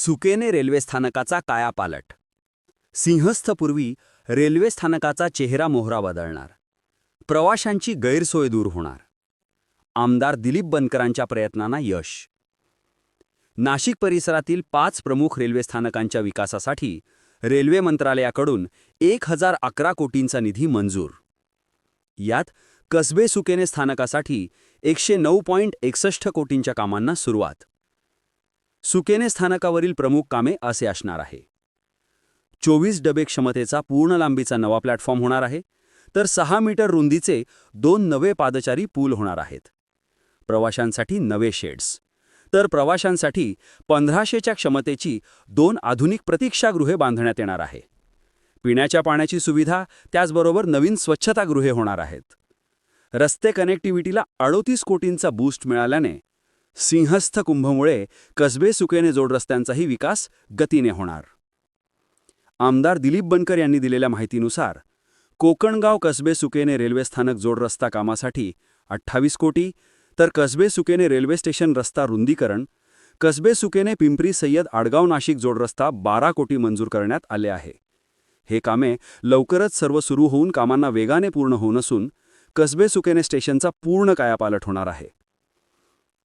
सुकेने railway स्थानकाचा कायापालट. सिंहस्थपूर्वी railway स्थानकाचा चेहरा मोहरा बदलणार. प्रवाशांची गैरसोय दूर होणार. आमदार दिलीप बनकरांच्या प्रयत्नांना यश. नाशिक परिसरातील पाच प्रमुख रेल्वे स्थानकांच्या विकासासाठी रेल्वे मंत्रालयाकडून एक हजार अकरा कोटींचा निधी मंजूर. यात कसबे सुकेने स्थानकासाठी एकशे नऊ पॉईंट एकसष्ट कोटींच्या कामांना सुरुवात. सुकेने स्थानकावरील प्रमुख कामे असे असणार आहे. चोवीस डबे क्षमतेचा पूर्ण लांबीचा नवा प्लॅटफॉर्म होणार आहे. तर सहा मीटर रुंदीचे दोन नवे पादचारी पूल होणार आहेत. प्रवाशांसाठी नवे शेड्स. तर प्रवाशांसाठी पंधराशेच्या क्षमतेची दोन आधुनिक प्रतीक्षागृहे बांधण्यात येणार आहे. पिण्याच्या पाण्याची सुविधा त्याचबरोबर नवीन स्वच्छतागृहे होणार आहेत. रस्ते कनेक्टिव्हिटीला अडोतीस कोटींचा बूस्ट मिळाल्याने सिंहस्थ कुंभमुळे कसबे सुकेने जोड रस्त्यांचाही विकास गतीने होणार. आमदार दिलीप बनकर यांनी दिलेल्या माहितीनुसार कोकणगाव कसबे सुकेने रेल्वे स्थानक जोड रस्ता कामासाठी अठ्ठावीस कोटी तर कसबे सुकेने रेल्वे स्टेशन रस्ता रुंदीकरण कसबे सुकेने पिंपरी सय्यद आडगाव नाशिक जोड रस्ता बारा कोटी मंजूर करण्यात आले आहे. हे कामे लवकरच सर्व सुरू होऊन कामांना वेगाने पूर्ण होऊन असून कसबे सुकेने स्टेशनचा पूर्ण कायापालट होणार आहे.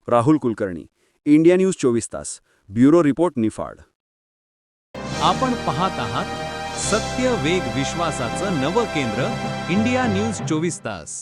राहुल कुलकर्णी इंडिया न्यूज चोवीस तास ब्युरो रिपोर्ट निफाड. आपण पाहत आहात सत्य वेग विश्वासाचं नवं केंद्र इंडिया न्यूज चोवीस तास.